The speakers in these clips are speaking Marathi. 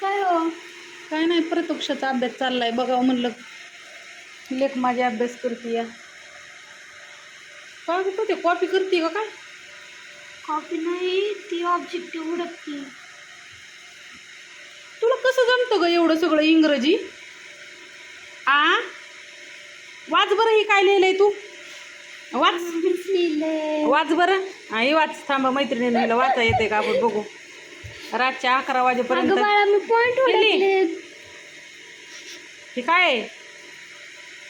काय हो? काय नाही प्रत्यक्षाचा अभ्यास चाललाय. बघावं म्हणलं. लेख माझी अभ्यास करते या. काय कुठं ते कॉपी करते का काय? कॉपी नाही ती ऑब्जेक्टिव्ह उडकती. जमतं ग एवढं सगळं इंग्रजी? आ? वाच बरं हे काय लिहिलंय तू? वाच. वाच बरं? हा हे वाच. थांबा मैत्रिणीने लिहिलं वाचा येते का आपण बघू. रातच्या अकरा वाजेपर्यंत. अगं बाळा मी पॉइंट केली? उडकले हे काय? आहे?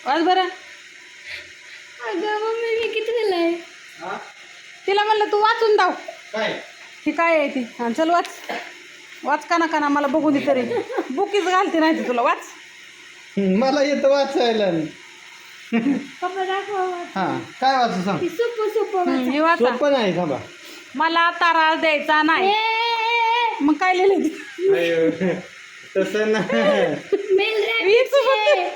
वाच बरं. तिला म्हणलं तू वाचून दाव. काय? हे काय आहे ती? हा चल वाच. वाच काना काना मला बघू दे तरी. बुकीच घालते नाही ती तुला वाच. मला येतं वाचायला. पप्पा दाखव हा काय वाचू सांग? ती सोपं सोपं हम्म, हे वाचा. सोपं नाही थांबा. मला तारा द्यायचा नाही. मग काय लिहिलं तसं ना मेल विचू. म्हणतोय.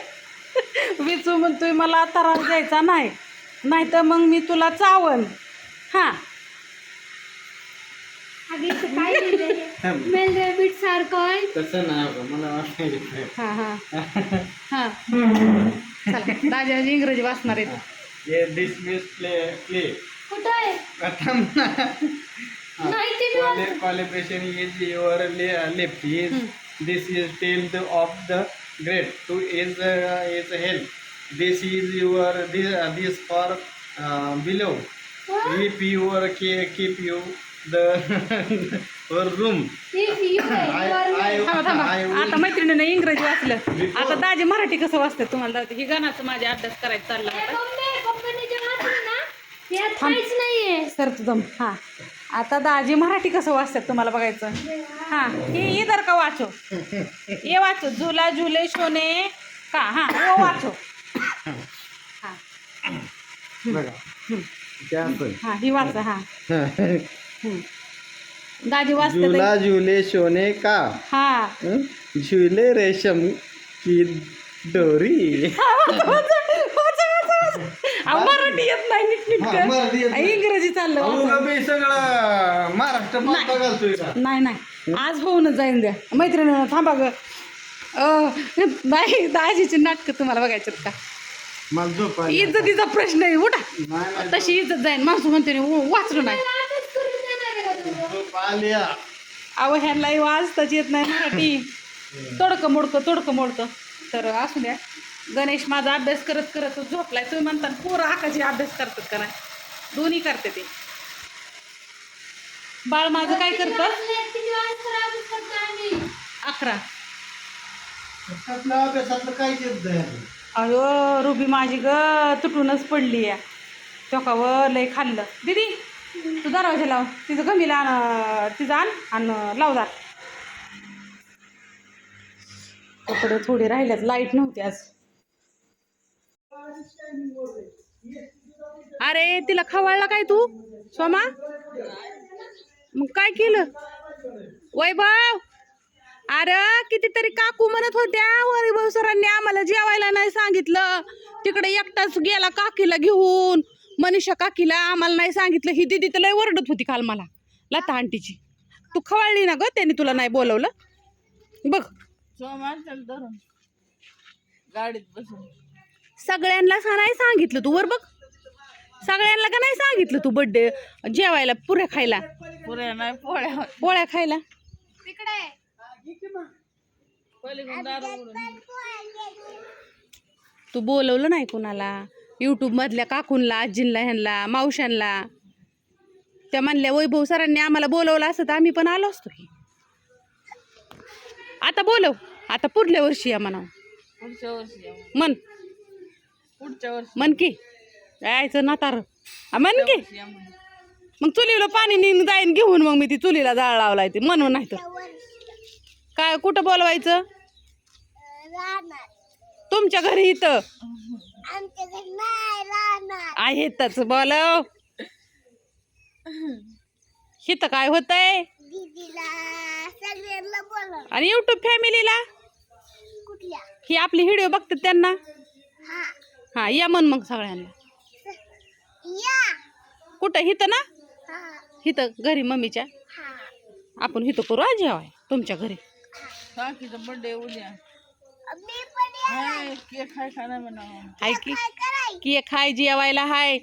विचू म्हणतोय मला तारा द्यायचा नाही. नाही तर मग मी तुला चावन हा. मेल रॅबिट्स आर कॉल्ड मला हाँ? हाँ हाँ। आहेत डिसमिस प्ले प्ले आहे प्रथम this is of the two is is help this is your this this for below keep your K keep you आता will मैत्रिणीने इंग्रजी वाचलं. आता दाजी मराठी कसं वाचते तुम्हाला ही गाण्याचं माझा अभ्यास करायचा चालला सर तुझं हा. आता दाजी मराठी कसं वाचतात तुम्हाला बघायचं? हा. हे इधर का वाचो? ये वाचो. झुला झुले शोने का? हा ओ वाचो. हा. असं. हा ही वाचा हा. दाजी वाचते झुला झुले सोने का? हा. हं? झुले रेशम की डोरी. अहो, मराठी येत नाही नीट हा, मराठी येत नीट नाही. इंग्रजी चाललं अहो, वाचा. मी सगळं महाराष्ट्र पालथा घालतोय का? नाही नाही. आज होऊनच जाईन द्या. मैत्रिणीनं थांबा ग. अं, नाही दाजीची नाटकं तुम्हाला बघायचे का? मला झोप आली. इज्जतीचा प्रश्न आहे उठा. नाही, नाही, तशी इज्जत जाईन. माणसं म्हणते ना, "ओ, वाचलं नाही वाचच करून देणार आहे का तुम्ही? झोप आली आ. अहो ह्यांनाही वाजताच येत नाही मराठी. तोडकं मोडकं तोडकं मोडकं. तर असू द्या. गणेश माझा अभ्यास करत करत झोपलाय. तुम्ही म्हणता पोरं आकाशी अभ्यास करतात का नाही? दोन्ही करते ते. बाळ माझं काय करतं? अकरा. अयो रुबी माझी ग तुटूनच पडली आहे चोकावर लय खाल्लं. दीदी तू दरवाजा लाव. तिचं गमीला आण तिचं आण आणि लाव दार. कपडे थोडे राहिल्यात लाइट नव्हती आज. अरे तिला खवळला काय तू? सोमा? मग काय केलं? वैभव? अरे कितीतरी काकू म्हणत होत्या वैभव सरांनी आम्हाला जेवायला नाही सांगितलं. तिकडे एकटाच गेला काकीला घेऊन. मनीषा काकीला आम्हाला नाही सांगितलं. ही दिदी तर लय ओरडत होती काल मला. लता आंटीची. तू खवळली ना ग? त्यांनी तुला नाही बोलवलं. बघ. धरून गाडीत बसून. सगळ्यांना सा नाही सांगितलं तू वर बघ. सगळ्यांना का नाही सांगितलं तू बड्डे जेवायला पुऱ्या खायला. पुऱ्या नाही पोळ्या. पोळ्या खायला. तिकडे. तू बोलवलं नाही कुणाला? यूट्यूबमधल्या काकूनला आजींला ह्यांना मावशांना त्या म्हणल्या वैभव सरांनी आम्हाला बोलवलं असतं तर आम्ही पण आलो असतो की. आता बोलव. आता पुढल्या वर्षी या म्हणा पुढच्या वर्षी मग. मन पुढच्या वर्षी. मन की. यायचं नातार म्हण की. मग. मग चुलीला पाणी नेऊन जाईन घेऊन मग मी ती चुलीला जाळ लावलाय ते म्हणून नाही तर. काय कुठं बोलवायचं? तुमच्या घरी इथं. आहेतच बोलव. इथं काय होतंय? आणि युट्यूब फॅमिलीला? ही आपली व्हिडिओ बघतात त्यांना? हा. या मन मग सगळ्यांना. कुठं? हिथं ना? हिथं घरी मम्मीच्या. आपण हिथं करू आज जेवाय तुमच्या घरी. बर्थडे उद्या. हाय की? केक हाय जेवायला हाय?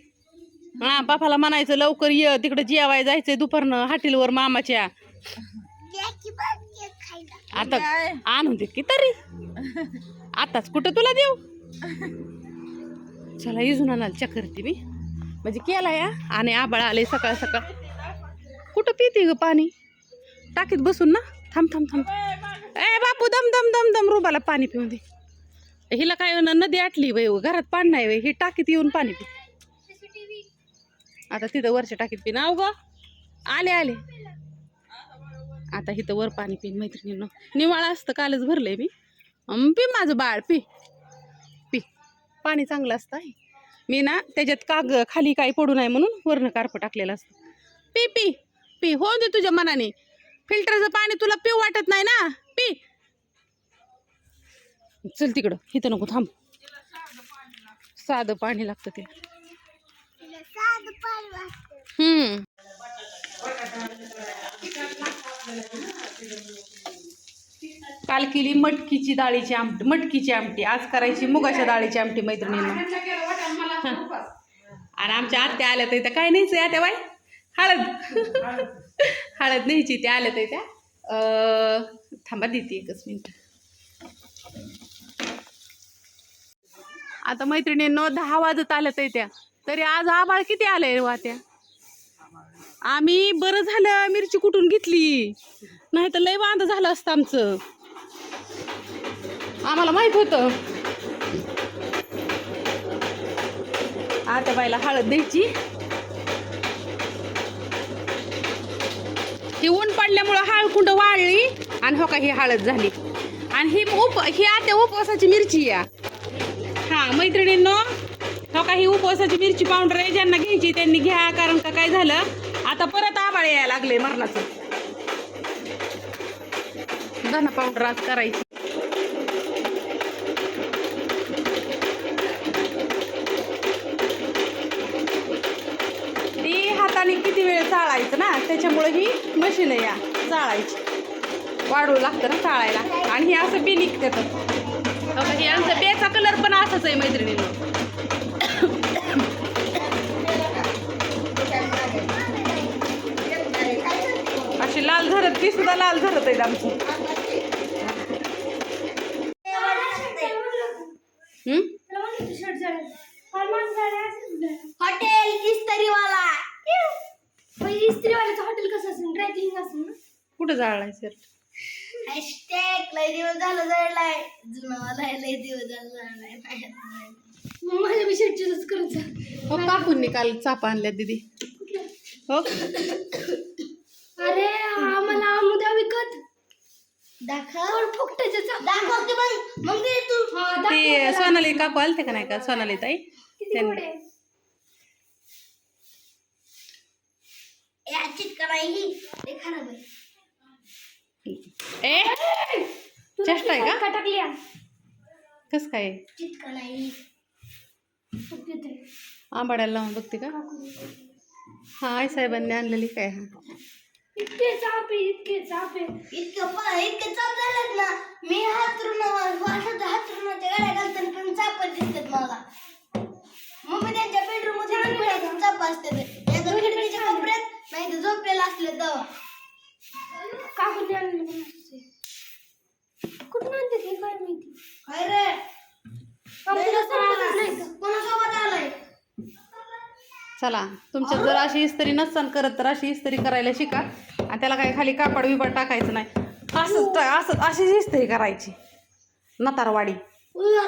हा बापाला म्हणायचं लवकर ये तिकडे जेवाय जायचंय दुपारनं हॉटेलवर मामाच्या. आता आणून दे की तरी. आताच कुठं तुला देऊ? चला इजून आणाल चक्करती मी. म्हणजे केला या आणि आबाळ आले सकाळ सकाळ. कुठं पिते ग पाणी? टाकीत बसून ना? थांब थांब थांब. ए बापू दम दम दम दम रुबाला पाणी पिऊन दे. हिला काय नदी आटली वय हो, घरात पाणी नाही वय ही टाकीत येऊन पाणी पि आता तिथं वरच्या टाकीत पी नाव ग. आले आले. आता हिथं वर पाणी पिन मैत्रिणीनं. निवाळा असतं कालच भरलंय मी. पी माझं बाळ पी. पी. पाणी चांगलं असतं आहे मी ना त्याच्यात काग खाली काही पडू नये म्हणून वरनं कार्प टाकलेलं असतं. P P. पी हो दे तुझ्या मनाने. फिल्टरचं पाणी तुला पिऊ वाटत नाही ना. चल तिकडं इथं नको थांब. साधं पाणी लागतं ते. हम्म. काल केली मटकीची डाळीची आमटी मटकीची आमटी. आज करायची मुगाच्या डाळीची आमटी मैत्रिणींना. आणि आमच्या आत्या आल्या तर इथं काय नाहीच आत्या बाई? हळद. हळद न्यायची त्या आल्या तर त्या थांबा देते एकच मिनिट. आता मैत्रिणींनो दहा वाजत आल्या तर त्या. तरी आज आबाळ किती आलंय वात्या? आम्ही बरं झालं मिरची कुठून घेतली? नाही तर लय वांद झालं असतं आमचं. आम्हाला माहीत होतं. आता बाईला हळद द्यायची. ही ऊन पडल्यामुळं हळकुंड वाळली आणि हो का ही हळद झाली. आणि ही उप ही आता उपवासाची मिरची या. हा मैत्रिणींनो हो काही उपवासाची मिरची पावडर आहे ज्यांना घ्यायची त्यांनी घ्या कारण का काय झालं आता परत आबाळ यायला लागले मरणाचं. धना पावडर आज करायची. ती हाताने किती वेळ चाळायचं ना त्याच्यामुळे ही मशीन आहे या चाळायची. वाढू लागतं ना चाळायला. आणि हे असं बी निघतं. हो आमचं बेचा कलर पण असाच आहे मैत्रिणीनं. अशी लाल झरत ती सुद्धा लाल झरत आहेत आमची? हॉटेल इस्त्रीवाला. इस्त्रीवाल्याचं हॉटेल कसं असेल ड्रायक्लिंग असेल ना कुठं जाळलाय सर हॅशटॅग लय दिवस झालं जळलाय. जुनावाला लय दिवस झालं जळलाय. मग माझ्या मी शेटचीच करत हो काकून निकाल चापा आणल्या दिदी. हो? अरे आम्हाला आमुद्या विकत. दाखव. फुकटाचे दाखव की मग. मग ते तू ते सोनाली काकू आलते का नाही का? सोनाली ताई? त्यांनी चिटका नाही ते खराब आहे. ए? चेष्टा आहे का? टाकली कस काय? आंबाड्याला लावून बघते का? हा आई साहेबांनी आणलेली काय हा? इतके चापे इतके चापे. इतकं प- इतके चाप झालेत ना मी हातरून वाटत हातरुणाच्या गाड्या घालताना पण चाप दिसतात मला. मम्मी त्यांच्या बेडरूममध्ये पण चाप असतात. एकदा खिडकीच्या कोपऱ्यात नाही तर झोपलेला असले तेव्हा आणले कुठून आणते ते काय माहिती काय रे कोणासोबत आलाय चला तुमच्यात जर अशी इस्त्री नसताना करत तर अशी इस्त्री करायला शिका. आणि त्याला काही खाली कापड बिपड टाकायचं नाही. असंच टा- असं अशीच इस्त्री करायची. नतारवाडी.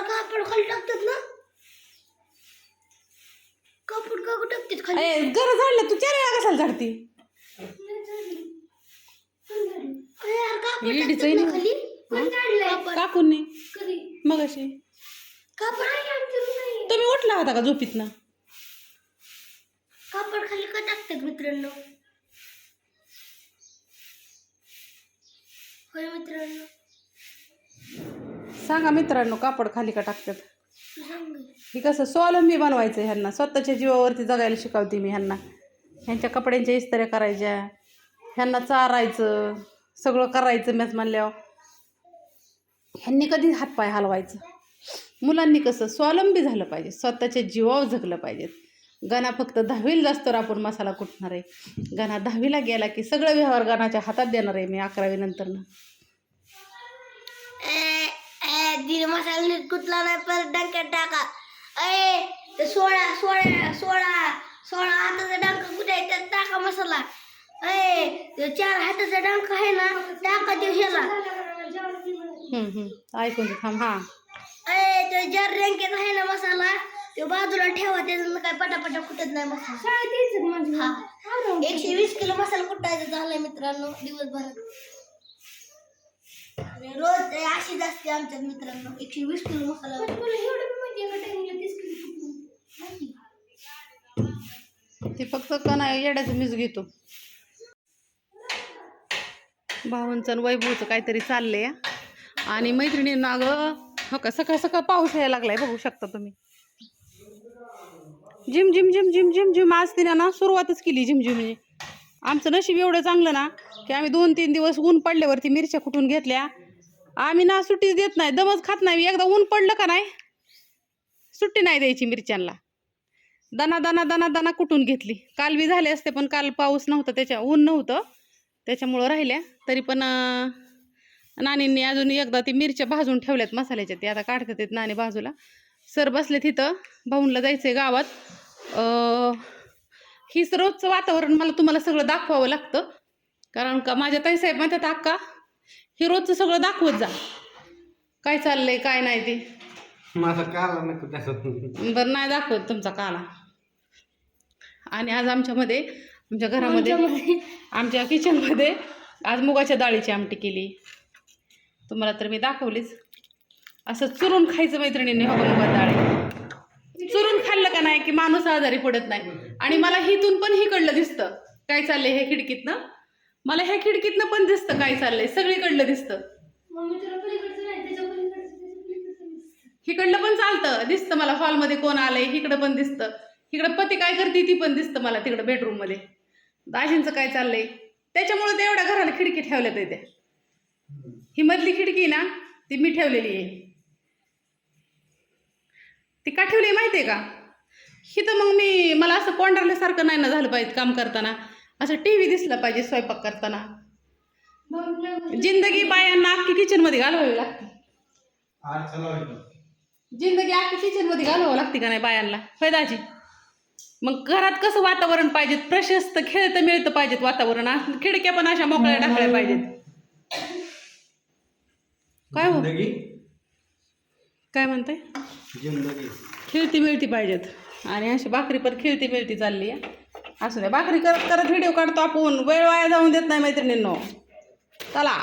कापड खाली टाकतात ना कापड काकू टाकतात खाली? ए गरज झालं तू चार वेळा कशाला झाडती उयार कापड लेडीचं टाकतात ना आहे खाली कोण काढलंय कापड काकूननी कधी? मग अशी तुम्ही उठला होता का झोपीतनं? कापड खाली का टाकतात मित्रांनो? होय मित्रांनो. सांगा मित्रांनो कापड खाली का टाकतात? ही कसं स्वावलंबी बनवायचं ह्यांना. स्वतःच्या जीवावरती जगायला शिकवते मी ह्यांना. ह्यांच्या कपड्यांच्या इस्त्र्या करायच्या. ह्यांना चारायचं. सगळं करायचं मॅच म्हणल्यावर. ह्यांनी कधी हातपाय हलवायचं? मुलांनी कसं स्वावलंबी झालं पाहिजे स्वतःच्या जीवावर जगलं पाहिजेत गाणा फक्त दहावीला जास्त तर आपण मसाला कुटणार आहे. गाणा दहावीला गेला की सगळं व्यवहार गाण्याच्या हातात देणार आहे मी अकरावी नंतरनं. दिल मसाला नीट कुठला नाही परत डंक्यात टाका. अय सोळा सोळा सोळा सोळा हाताचा डंका कुठे टाका मसाला. अय ते चार हाताचा डंका आहे ना टाका ते ह्याला. हम्म, हम्म. ऐकून थांब हां. अय ते चार रँकेत आहे ना मसाला ते बाजूला ठेवा त्याच्यानं काय पटापटा फुटत नाही मसाला. हा. एकशे वीस किलो मसाला कुटायचा झालाय मित्रांनो दिवसभरात. रोज अशीच असते आमच्या मित्रांनो एकशे वीस किलो मसाला. ते फक्त कणा येड्याचं मीच घेतो. भाऊंचं आणि वैभवचं काहीतरी चाललंय. आणि मैत्रिणींना अगं हो का सकाळ सकाळ पाऊस यायला लागलाय बघू शकता तुम्ही. Gym gym gym gym gym gym आज तिने ना सुरुवातच केली जिम आमचं नशीब एवढं चांगलं ना की आम्ही दोन तीन दिवस ऊन पडल्यावरती मिरच्या कुठून घेतल्या. आम्ही ना सुट्टीच देत नाही दमच खात नाही. एकदा ऊन पडलं का नाही सुट्टी नाही द्यायची मिरच्यांना. दाना दाना दाना दाना कुठून घेतली. काल बी झाले असते पण काल पाऊस नव्हता त्याच्या ऊन नव्हतं. त्याच्यामुळं राहिल्या. तरी पण नानींनी अजून एकदा ती मिरच्या भाजून ठेवल्यात मसाल्याच्या. ते आता काढतात आहेत नाणी बाजूला. सर बसले तिथं भाऊनला जायचं आहे गावात. अं, हीच रोजचं वातावरण मला तुम्हाला सगळं दाखवावं लागतं. कारण का माझ्या ताईसाहेब म्हणतात अक्का हे रोजचं सगळं दाखवत जा. काय चाललंय काय नाही ते. माझा काला नको बरं नाही दाखवत तुमचा काला. आणि आज आमच्यामध्ये आमच्या घरामध्ये आमच्या किचनमध्ये आज मुगाच्या डाळीची आमटी केली. तुम्हाला तर मी दाखवलीच. असं चुरून खायचं मैत्रिणींनी हो मुगात डाळी. चुरून खाल्लं का नाही की माणूस आजारी पडत नाही. आणि मला हिथून पण हिकडलं दिसतं. काय चाललंय ह्या खिडकीतनं? मला ह्या खिडकीतनं पण दिसतं काय चाललंय. सगळीकडलं दिसतं. हिकडलं पण चालतं. दिसतं मला हॉलमध्ये कोण आलंय इकडं पण दिसतं. इकडं पती काय करते ती पण दिसतं मला तिकडं बेडरूममध्ये दाजींचं काय चाललंय? त्याच्यामुळे ते एवढ्या घराला खिडकी ठेवल्यात त्या. ही मधली खिडकी ना ती मी ठेवलेली आहे. ती का ठेवली माहिती आहे का? हिथं मग मी मला असं कोंडारल्यासारखं नाही ना झालं पाहिजे काम करताना. असं टी व्ही दिसलं पाहिजे स्वयंपाक करताना. जिंदगी बायांना अख्खी किचनमध्ये घालवावी लागते. जिंदगी अख्खी किचनमध्ये घालवावं लागते का नाही बायांना? फायदाची मग घरात कसं वातावरण पाहिजे? प्रशस्त खेळतं मिळतं पाहिजेत वातावरण. असं खिडक्या पण अशा मोकळ्या टाकल्या पाहिजेत. काय हो? काय म्हणते जिंदगी. खेळती मिळती पाहिजेत. आणि अशी भाकरी पण खेळती मिळती चालली. आहे असू द्या भाकरी करत करत व्हिडिओ काढतो आपण. वेळ वाया जाऊन देत नाही मैत्रिणींनो. चला.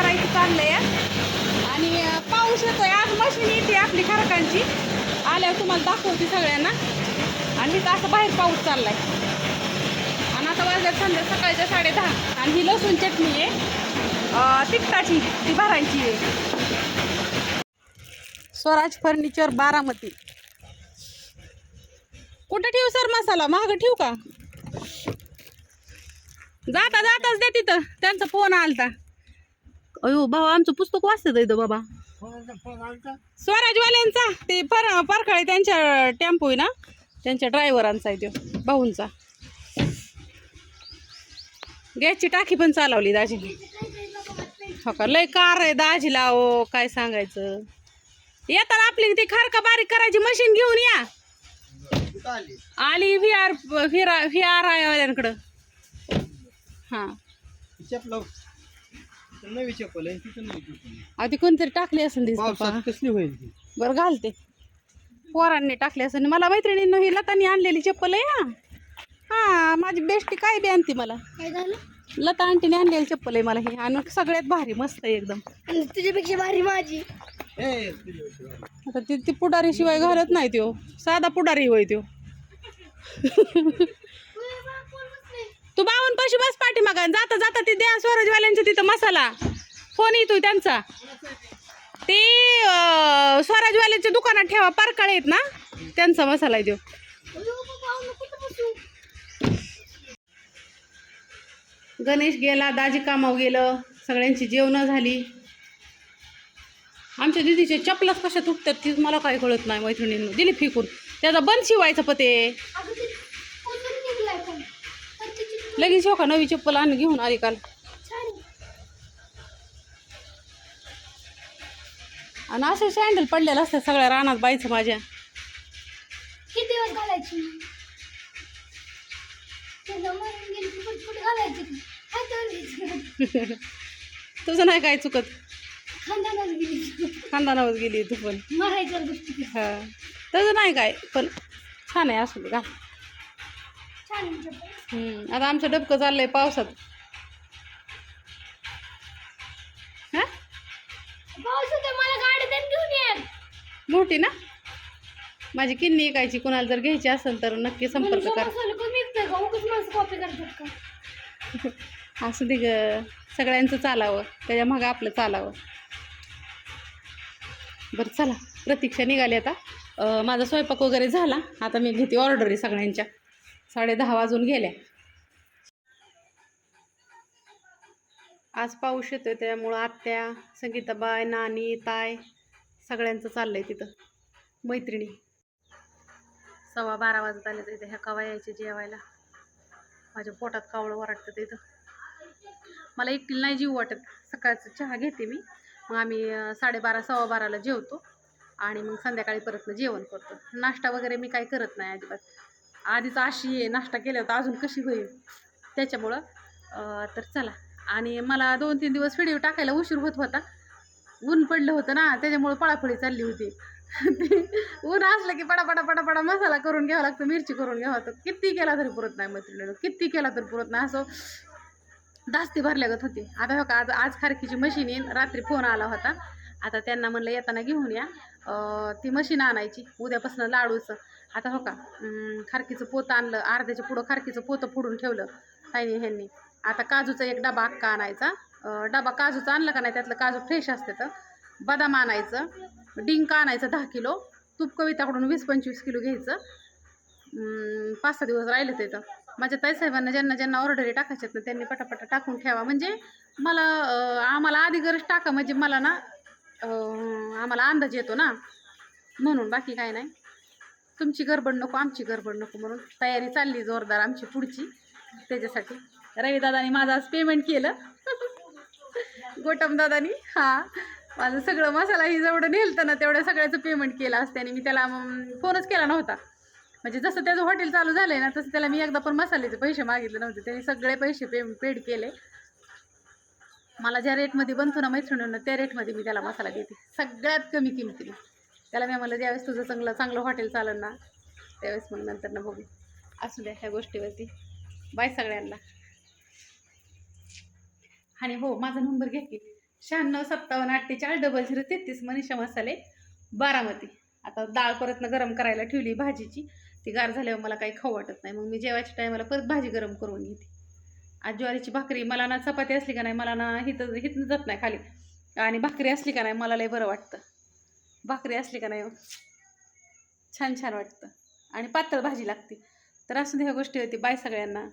करायची चाललंय. आणि पाऊस पाऊस येतोय. आज मशीन येते आपली खरकांची. आल्यावर तुम्हाला दाखवते सगळ्यांना. आणि तिथं असं बाहेर पाऊस चाललाय. आणि आता वाजल्यात संध्या सकाळच्या साडे दहा आणि ही लसूण चटणी आहे. तिखटाची ती भरायची आहे. स्वराज फर्निचर बारामती. कुठं ठेवू सर मसाला? महाग ठेवू का? जाता जाताच दे तिथं. त्यांचा फोन आलता. अयो भाऊ आमचं पुस्तक वाचत इथं बाबा. स्वराजवाल्यांचा ते पर परकाळे त्यांच्या टेम्पो आहे ना? त्यांच्या ड्रायव्हरांचा आहे तो भाऊंचा. गॅसची टाकी पण चालवली दाजीने. हो का? लय कार आहे दाजीला ओ काय सांगायचं? येताना आपली ती खारका बारीक करायची मशीन घेऊन या. आली V R V R V R I वाल्यांकडं हां. नवी चप्पल आहे तिथं नवी चप्पल आधी कोणतरी टाकली असेल दिसत पावसात कसली होईल ती? बरं घालते. पोरांनी टाकले असं. मला मैत्रिणींनो ही लतानी आणलेली चप्पल आहे हा. हा माझी बेस्टी काय बी आणते मला? काय झालं? लता आंटीने आणलेली चप्पल आहे मला ही. आणि सगळ्यात भारी मस्त आहे एकदम. आणि तुझ्यापेक्षा भारी माझी. आता ती ती पुढारी शिवाय घालत नाही त्यो. साधा पुढारी होय त्यो. तू बावन पाशी बस पाठी जाता जाता ते द्या स्वराजवाल्यांचा तिथं मसाला. फोन येतो त्यांचा. ते स्वराजवाल्यांच्या दुकानात ठेवा पारकाळे आहेत ना? त्यांचा मसाला देऊ. गणेश गेला दाजी कामाव गेलं सगळ्यांची जेवणं झाली. आमच्या दिदीचे चपलाच कशा तुटतात तीच मला काही कळत नाही मैत्रिणींनी. दिली फिकून. त्याचा बंद शिवायचं पते. लगेच हो का नवी चप्पल आणि घेऊन आली काल? आणि असे सँडल पडलेलं असतात सगळ्या रानात बाईचं माझ्या. किती दिवस घालायची तुझं नाही. काय चुकत? खानदानावर गेली. तू पण. मरायच्या हा. तसं नाही काय पण छान आहे असू दे चप्पल. हम्म, आता आमचं डबकं चाललंय पावसात. हा? मोठी ना? माझी किन्नी ऐकायची कुणाला जर घ्यायची असेल तर नक्की संपर्क करा. मसाला कमी विकतोय का उगाच माणसं कॉपी करतात का? असू दे ग सगळ्यांचं चालावं त्याच्या मागं आपलं चालावं. बरं चला प्रतीक्षा निघाली आता. माझा स्वयंपाक वगैरे झाला आता मी घेते ऑर्डरी सगळ्यांच्या. साडे दहा वाजून गेल्या. आज पाऊस येतोय त्यामुळं आत्या संगीताबाई नानी ताय सगळ्यांचं चाललंय तिथं मैत्रिणी. सव्वा बारा वाजत आले तर इथं ह्या कवा यायचे जेवायला. माझ्या पोटात कावळं वाटतं तिथं. मला एकटीला नाही जीव वाटत. सकाळचं चहा घेते मी. मग आम्ही साडेबारा सव्वा बाराला जेवतो. आणि मग संध्याकाळी परत जेवण करतो. नाश्ता वगैरे मी काही करत नाही अजिबात. आधीच अशी आहे नाश्ता केला होता अजून कशी होईल? त्याच्यामुळं तर चला. आणि मला दोन तीन दिवस व्हिडिओ टाकायला उशीर होत होता. ऊन पडलं होतं ना त्याच्यामुळं पळापळी चालली होती. ते ऊन असलं की पडा पडा पडा पडा मसाला करून घ्यावा लागतो मिरची करून घ्यावा लागतो. किती केला तरी पुरत नाही मैत्रिणीनं किती केला तरी पुरत नाही. असं दास्ती भरल्यागत होती. आता हो का आज आज खारकीची मशीन येईन रात्री फोन आला होता. आता त्यांना म्हणलं येताना घेऊन या. ती मशीन आणायची उद्यापासून लाडूचं. आता हो का? खारकीचं पोतं आणलं अर्ध्याच्या पुढं खारकीचं पोतं फोडून ठेवलं ताईने ह्यांनी. आता काजूचा एक डबा अक्का आणायचा. डबा काजूचा आणला का नाही? त्यातलं काजू फ्रेश असते तर. बदाम आणायचं डिंक आणायचं दहा किलो तूप कविताकडून वीस पंचवीस किलो घ्यायचं. पाच सहा दिवस राहिले ते तर. माझ्या ताईसाहेबांना ज्यांना ज्यांना ऑर्डरी टाकायच्यात ना त्यांनी पटापटा टाकून ठेवा. म्हणजे मला आम्हाला आधी गरज टाका. म्हणजे मला ना आम्हाला अंदाज येतो ना. म्हणून बाकी काय नाही. तुमची गडबड नको आमची गडबड नको म्हणून तयारी चालली जोरदार आमची पुढची त्याच्यासाठी. रविदादानी माझं आज पेमेंट केलं. गोटम दादानी हां. माझं सगळं मसाला ही जेवढं नेलतं ना तेवढं सगळ्याचं पेमेंट केलं असते आणि मी त्याला मग फोनच केला नव्हता. म्हणजे जसं त्याचं हॉटेल चालू झालं आहे ना तसं त्याला मी एकदा पण मसाल्याचे पैसे मागितले नव्हते. त्यांनी सगळे पैसे पे पेड केले. मला ज्या रेटमध्ये बनतो ना मैत्रिणींना त्या रेटमध्ये मी त्याला मसाला देते. सगळ्यात कमी किमतीने. त्याला मी आम्हाला ज्यावेळेस तुझं चांगलं चांगलं हॉटेल चालेल ना त्यावेळेस मग नंतर ना बघू. असू द्या ह्या गोष्टीवरती. बाय सगळ्यांना. आणि हो माझा नंबर घ्या की शहाण्णव सत्तावन्न अठ्ठेचाळीस डबल झिरो तेहतीस मनीषा मसाले बारामती. आता डाळ परतनं गरम करायला ठेवली भाजीची. ती गार झाल्यावर मला काही खाऊ वाटत नाही. मग मी जेवायच्या टायमाला परत भाजी गरम करून घेते. आज ज्वारीची भाकरी मला ना चपाती असली का नाही मला ना हिथं हिथनं जात नाही खाली. आणि भाकरी असली का नाही मला लय बरं वाटतं. भाकरी असली का नाही? छान छान वाटतं. आणि पातळ भाजी लागते. तर असं ह्या गोष्टी होती. बाय सगळ्यांना.